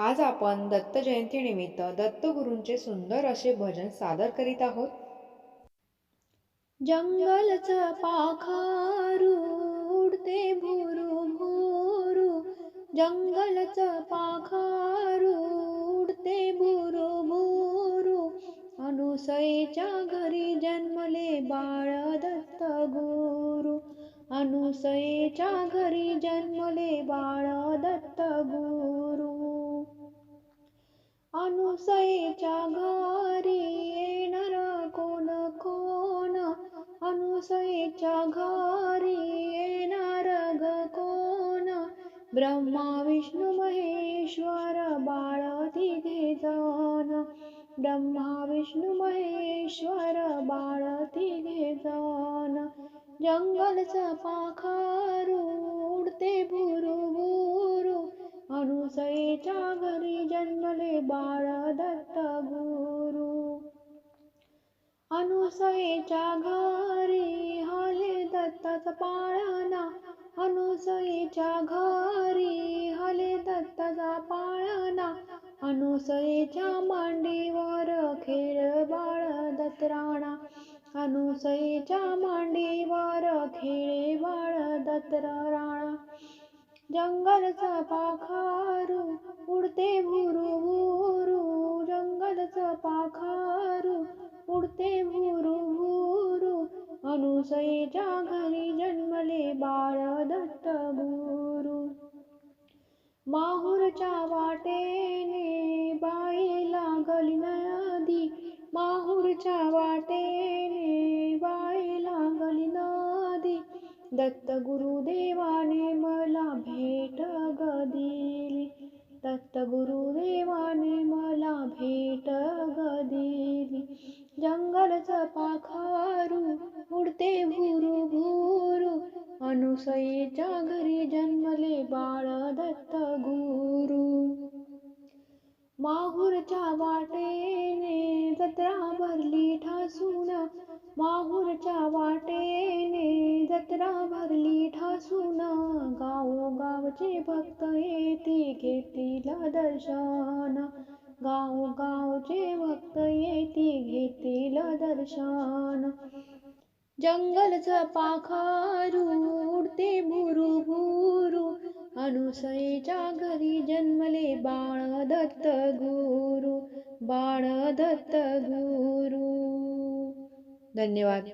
आज आपण दत्त जयंतीनिमित्त दत्तगुरूंचे सुंदर असे भजन सादर करीत आहोत. जंगलच पाखारू उडते भुरू भुरू. जंगलच पाखारू उडते भुरू भुरू. अनुसयेच्या घरी जन्मले बाळ दत्त गुरु. अनुसयेच्या घरी जन्मले बाळ दत्त गुरु. अनुसईच्या घरी येणार कोण कोण? अनुसईच्या घरी येणार ग कोण? ब्रह्मा विष्णू महेश्वर बाळ तिघे जण. ब्रह्मा विष्णू महेश्वर बाळ तिघे जण. जंगलचा पाखारू उडते भुरू भुरू अनुसईच्या घरी जन्मले बाळ दत्त गुरु. अनुसयेच्या घरी हले दत्ताचा पाळणा. अनुसयेच्या घरी हले दत्ताचा पाळणा. अनुसयेच्या मांडीवर खेळ बाळ दत्तराणा अनुसयेच्या मांडीवर खेळे बाळ दत्तराणा जंगलचा पाखारू उडते भुरू जंगलचा उडते भुरू भुरू अनुसईच्या घरी जन्मले बाळ दत्त गुरु. माहूरच्या वाटेने बाई लागली नदी. माहूरच्या वाटेने बाई लागली नदी. दत्त गुरुदेवाने मला भेट ग दिली. दत्त गुरुदेवाने मला भेट अनुसयेच्या घरी जन्मले बाळ दत्त गुरु. माहूरच्या वाटेने जत्रा भरली ठासून. माहूरच्या वाटेने जत्रा भरली ठासून. गावोगावचे भक्त येते घेतील दर्शन. गावोगावचे भक्त येते घेतील दर्शन. जंगल पाखारू उडते भुरू भुरू अनुसयेच्या घरी जन्मले बाळ दत्त गुरु बाळ दत्त गुरु. धन्यवाद.